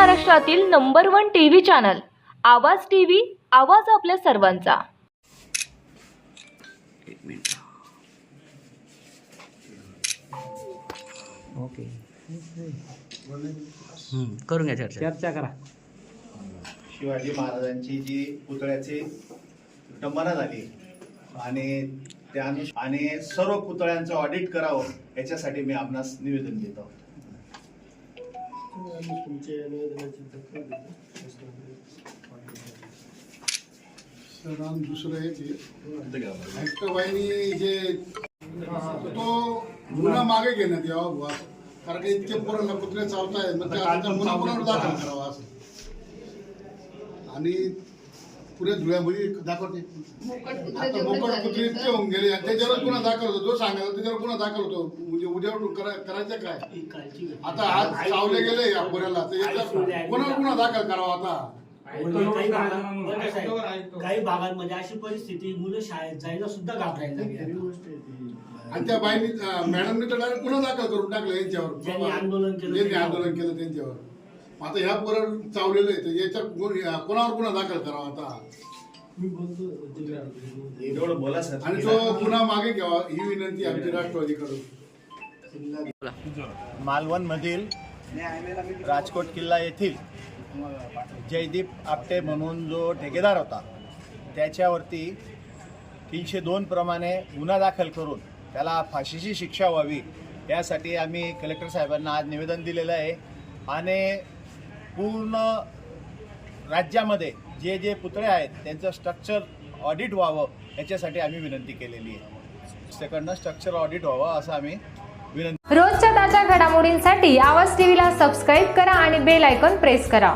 महाराष्ट्रातील number one TV channel Awaaz TV आवाज आपल्या सर्वांचा. ओके. हम्म, करून घ्या चर्चा. चर्चा करा. शिवाजी महाराजांची जी पुतळ्याची विटंबना झाली आणि त्या आणि सर्व पुतळ्यांचं ऑडिट करावं याच्यासाठी मी आपणास निवेदन देतो. सर आणि दुसरं एक ऍक्टरबाईनी जे तो गुन्हा मागे घेण्यात यावा बुवा कारण की इतके पोरांना कुत्रे चावतायत मग त्या आता गुन्हा कोणावर दाखल करावा असं आणि पुऱ्या धुळ्यामध्ये दाखवते. आता मोकट कुत्रे इतके होऊन गेले आणि त्याच्यावर गुन्हा दाखल होतो? जो सांगायचा त्याच्यावर गुन्हा दाखल होतो? म्हणजे उद्यावर करा- करायचं काय? आता आज चावले गेले या पोऱ्याला तर कोणावर गुन्हा दाखल करावा आता? काही भागात- बरं का साहेब, काही भागांमध्ये अशी परिस्थिती मुलं शाळेत जायला सुद्धा घाबरायला लागली. आणि त्या बाईंनी मॅडमनी तर डायरेक्ट गुन्हा दाखल करून टाकलं यांच्यावर. ज्यांनी आंदोलन केलं ज्यांनी. आंदोलन केलं त्यांच्यावर. आता ह्या पोरावर चावलेलं आहे तर याच्यात कोण- या- कोणावर गुन्हा दाखल करावा आता? एवढं बोला सर. आणि तो गुन्हा मागे घ्यावा ही विनंती आमची राष्ट्रवादीकडून मालवणमधील राजकोट किल्ला येथील जयदीप आपटे म्हणून जो ठेकेदार होता त्याच्यावरती तीनशे दोन प्रमाणे गुन्हा दाखल करून त्याला फाशीची शिक्षा व्हावी यासाठी आम्ही कलेक्टर साहेबांना आज निवेदन दिलेलं आहे. आणि पूर्ण राज्यामध्ये जे जे पुतळे आहेत त्यांचं स्ट्रक्चर ऑडिट व्हावं याच्यासाठी आम्ही विनंती केलेली आहे. सेकंडनं स्ट्रक्चर ऑडिट व्हावं असं आम्ही विनंती रोजच्या ताज्या घडामोडींसाठी आवाज टीव्हीला सबस्क्राईब करा आणि बेल आयकॉन प्रेस करा.